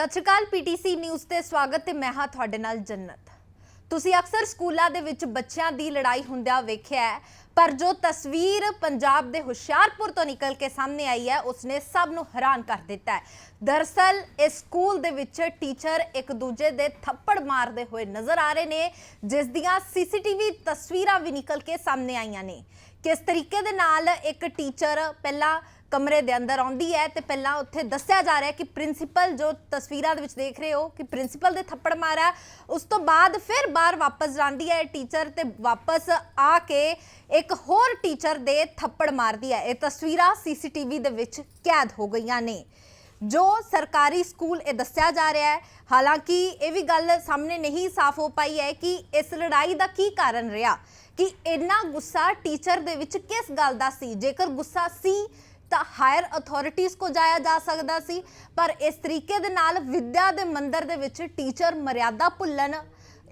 ਸਤਿ ਸ਼੍ਰੀ ਅਕਾਲ PTC news ਤੇ ਸਵਾਗਤ ਤੇ ਮੈਂ ਹਾਂ ਤੁਹਾਡੇ ਨਾਲ ਜੰਨਤ। ਤੁਸੀਂ ਅਕਸਰ ਸਕੂਲਾਂ ਦੇ ਵਿੱਚ ਬੱਚਿਆਂ ਦੀ ਲੜਾਈ ਹੁੰਦਿਆਂ ਵੇਖਿਆ ਹੈ, ਪਰ ਜੋ ਤਸਵੀਰ ਪੰਜਾਬ ਦੇ ਹੁਸ਼ਿਆਰਪੁਰ ਤੋਂ ਨਿਕਲ ਕੇ ਸਾਹਮਣੇ ਆਈ ਹੈ, ਉਸਨੇ ਸਭ ਨੂੰ ਹੈਰਾਨ ਕਰ ਦਿੱਤਾ ਹੈ। ਦਰਸਲ, ਇਸ ਸਕੂਲ ਦੇ ਵਿੱਚ ਟੀਚਰ ਇੱਕ ਦੂਜੇ ਦੇ ਥੱਪੜ ਮਾਰਦੇ ਹੋਏ ਨਜ਼ਰ ਆ ਰਹੇ ਨੇ, ਜਿਸ ਦੀਆਂ ਸੀਸੀਟੀਵੀ ਤਸਵੀਰਾਂ ਵੀ ਨਿਕਲ ਕੇ ਸਾਹਮਣੇ ਆਈਆਂ ਨੇ। ਕਿਸ ਤਰੀਕੇ ਦੇ ਨਾਲ ਇੱਕ ਟੀਚਰ ਪਹਿਲਾਂ ਕਮਰੇ ਦੇ ਅੰਦਰ ਆਉਂਦੀ ਹੈ ਤੇ ਪਹਿਲਾਂ ਉੱਥੇ ਦੱਸਿਆ ਜਾ ਰਿਹਾ ਹੈ ਕਿ ਪ੍ਰਿੰਸੀਪਲ ਜੋ ਤਸਵੀਰਾਂ ਦੇ ਵਿੱਚ ਦੇਖ ਰਹੇ ਹੋ ਕਿ ਪ੍ਰਿੰਸੀਪਲ ਦੇ ਥੱਪੜ ਮਾਰਿਆ, ਉਸ ਤੋਂ ਬਾਅਦ ਫਿਰ ਬਾਹਰ ਵਾਪਸ ਜਾਂਦੀ ਹੈ ਟੀਚਰ ਤੇ ਵਾਪਸ ਆ ਕੇ ਇੱਕ ਹੋਰ ਟੀਚਰ ਦੇ ਥੱਪੜ ਮਾਰਦੀ ਹੈ। ਇਹ ਤਸਵੀਰਾਂ ਸੀਸੀਟੀਵੀ ਦੇ ਵਿੱਚ ਕੈਦ ਹੋ ਗਈਆਂ ਨੇ। ਜੋ ਸਰਕਾਰੀ ਸਕੂਲ ਇਹ ਦੱਸਿਆ ਜਾ ਰਿਹਾ ਹੈ, ਹਾਲਾਂਕਿ ਇਹ ਵੀ ਗੱਲ ਸਾਹਮਣੇ ਨਹੀਂ ਸਾਫ਼ ਹੋ ਪਾਈ ਹੈ ਕਿ ਇਸ ਲੜਾਈ ਦਾ ਕੀ ਕਾਰਨ ਰਿਹਾ। ਕਿ ਇੰਨਾ ਗੁੱਸਾ ਟੀਚਰ ਦੇ ਵਿੱਚ ਕਿਸ ਗੱਲ ਦਾ ਸੀ? ਜੇਕਰ ਗੁੱਸਾ ਸੀ, ਤਾਂ ਹਾਇਰ ਅਥਾਰਟੀਆਂ ਕੋ ਜਾਇਆ ਜਾ ਸਕਦਾ ਸੀ। ਪਰ ਇਸ ਤਰੀਕੇ ਦੇ ਨਾਲ ਵਿਦਿਆ ਦੇ ਮੰਦਰ ਦੇ ਵਿੱਚ ਟੀਚਰ ਮਰਿਆਦਾ ਭੁੱਲਣ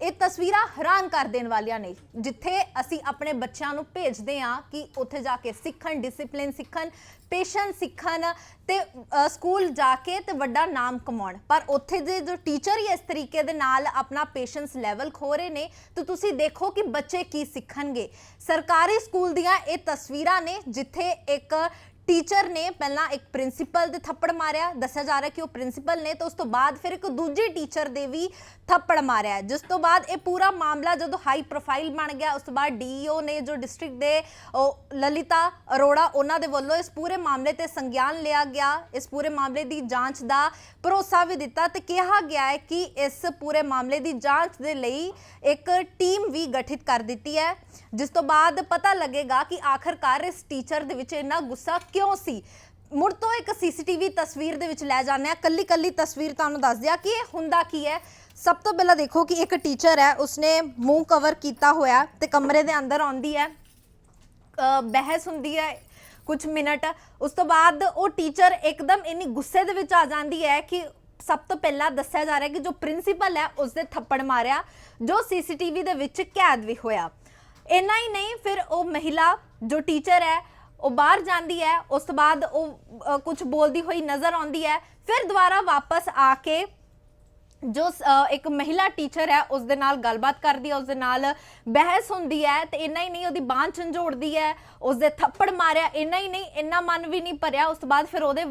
ਇਹ ਤਸਵੀਰਾਂ ਹੈਰਾਨ ਕਰ ਦੇਣ ਵਾਲੀਆਂ ਨੇ, ਜਿੱਥੇ ਅਸੀਂ ਆਪਣੇ ਬੱਚਿਆਂ ਨੂੰ ਭੇਜਦੇ ਹਾਂ ਕਿ ਉੱਥੇ ਜਾ ਕੇ ਸਿੱਖਣ ਡਿਸਪਲਿਨ ਸਿੱਖਣ ਪੇਸ਼ੈਂਸ ਸਿੱਖਣ ਤੇ ਸਕੂਲ ਜਾ ਕੇ ਤੇ ਵੱਡਾ ਨਾਮ ਕਮਾਉਣ। ਪਰ ਉੱਥੇ ਦੇ ਜੋ ਟੀਚਰ ਹੀ ਇਸ ਤਰੀਕੇ ਦੇ ਨਾਲ ਆਪਣਾ ਪੇਸ਼ੈਂਸ ਲੈਵਲ ਖੋ ਰਹੇ ਨੇ, ਤਾਂ ਤੁਸੀਂ ਦੇਖੋ ਕਿ ਬੱਚੇ ਕੀ ਸਿੱਖਣਗੇ। ਸਰਕਾਰੀ ਸਕੂਲ ਦੀਆਂ ਇਹ ਤਸਵੀਰਾਂ ਨੇ, ਜਿੱਥੇ ਇੱਕ ਟੀਚਰ ਨੇ ਪਹਿਲਾਂ ਇੱਕ ਪ੍ਰਿੰਸੀਪਲ ਦੇ ਥੱਪੜ ਮਾਰਿਆ, ਦੱਸਿਆ ਜਾ ਰਿਹਾ ਕਿ ਉਹ ਪ੍ਰਿੰਸੀਪਲ ਨੇ, ਤਾਂ ਉਸ ਤੋਂ ਬਾਅਦ ਫਿਰ ਇੱਕ ਦੂਜੀ ਟੀਚਰ ਦੇ ਵੀ ਥੱਪੜ ਮਾਰਿਆ। ਜਿਸ ਤੋਂ ਬਾਅਦ ਇਹ ਪੂਰਾ ਮਾਮਲਾ ਜਦੋਂ ਹਾਈ ਪ੍ਰੋਫਾਈਲ ਬਣ ਗਿਆ, ਉਸ ਤੋਂ ਬਾਅਦ ਡੀਈਓ ਨੇ ਜੋ ਡਿਸਟ੍ਰਿਕਟ ਦੇ ਲਲਿਤਾ ਅਰੋੜਾ, ਉਹਨਾਂ ਦੇ ਵੱਲੋਂ ਇਸ ਪੂਰੇ ਮਾਮਲੇ ਤੇ ਸੰਗਿਆਨ ਲਿਆ ਗਿਆ। ਇਸ ਪੂਰੇ ਮਾਮਲੇ ਦੀ ਜਾਂਚ ਦਾ ਭਰੋਸਾ ਵੀ ਦਿੱਤਾ ਤੇ ਕਿਹਾ ਗਿਆ ਹੈ ਕਿ ਇਸ ਪੂਰੇ ਮਾਮਲੇ ਦੀ ਜਾਂਚ ਦੇ ਲਈ ਇੱਕ ਟੀਮ ਵੀ ਗਠਿਤ ਕਰ ਦਿੱਤੀ ਹੈ। ਜਿਸ ਤੋਂ ਬਾਅਦ ਪਤਾ ਲੱਗੇਗਾ ਕਿ ਆਖਰਕਾਰ ਇਸ ਟੀਚਰ ਦੇ ਵਿੱਚ ਇੰਨਾ ਗੁੱਸਾ ਕਿਉਂ ਸੀ? ਮੁੜ ਤੋਂ ਇੱਕ ਸੀਸੀਟੀਵੀ ਤਸਵੀਰ ਦੇ ਵਿੱਚ ਲੈ ਜਾਂਦੇ ਆ ਕੱਲੀ ਕੱਲੀ ਤਸਵੀਰ ਤੁਹਾਨੂੰ ਦੱਸ ਦਿਆ ਕਿ ਇਹ ਹੁੰਦਾ ਕੀ ਹੈ? ਸਭ ਤੋਂ ਪਹਿਲਾਂ ਦੇਖੋ ਕਿ ਇੱਕ ਟੀਚਰ ਹੈ, ਉਸਨੇ ਮੂੰਹ ਕਵਰ ਕੀਤਾ ਹੋਇਆ ਤੇ ਕਮਰੇ ਦੇ ਅੰਦਰ ਆਉਂਦੀ ਹੈ। ਬਹਿਸ ਹੁੰਦੀ ਹੈ ਕੁਝ ਮਿੰਟ। ਉਸ ਤੋਂ ਬਾਅਦ ਉਹ ਟੀਚਰ ਇੱਕਦਮ ਇੰਨੀ ਗੁੱਸੇ ਦੇ ਵਿੱਚ ਆ ਜਾਂਦੀ ਹੈ ਕਿ ਸਭ ਤੋਂ ਪਹਿਲਾਂ ਦੱਸਿਆ ਜਾ ਰਿਹਾ ਕਿ ਜੋ ਪ੍ਰਿੰਸੀਪਲ ਹੈ ਉਸ ਦੇ ਥੱਪੜ ਮਾਰਿਆ, ਜੋ ਸੀਸੀਟੀਵੀ ਦੇ ਵਿੱਚ ਕੈਦ ਵੀ ਹੋਇਆ। ਇੰਨਾ ਹੀ ਨਹੀਂ, ਫਿਰ ਉਹ ਮਹਿਲਾ ਜੋ ਟੀਚਰ ਹੈ ਉਹ ਬਾਹਰ ਜਾਂਦੀ ਹੈ, ਉਸ ਤੋਂ ਬਾਅਦ ਉਹ ਕੁਝ ਬੋਲਦੀ ਹੋਈ ਨਜ਼ਰ ਆਉਂਦੀ ਹੈ, ਫਿਰ ਦੁਬਾਰਾ ਵਾਪਸ ਆ ਕੇ ਜੋ ਇੱਕ ਮਹਿਲਾ ਟੀਚਰ ਹੈ ਉਸ ਦੇ ਨਾਲ ਗੱਲਬਾਤ ਕਰਦੀ ਹੈ ਉਸ ਦੇ ਨਾਲ ਬਹਿਸ ਹੁੰਦੀ ਹੈ, ਤੇ ਇੰਨਾ ਹੀ ਨਹੀਂ ਉਹਦੀ ਬਾਂਹ ਝੰਜੋੜਦੀ ਹੈ ਉਸ ਦੇ ਥੱਪੜ ਮਾਰਿਆ, ਇੰਨਾ ਹੀ ਨਹੀਂ, ਇੰਨਾ ਮਨ ਵੀ ਨਹੀਂ ਭਰਿਆ, ਉਸ ਤੋਂ ਬਾਅਦ ਫਿਰ ਉਹਦੇ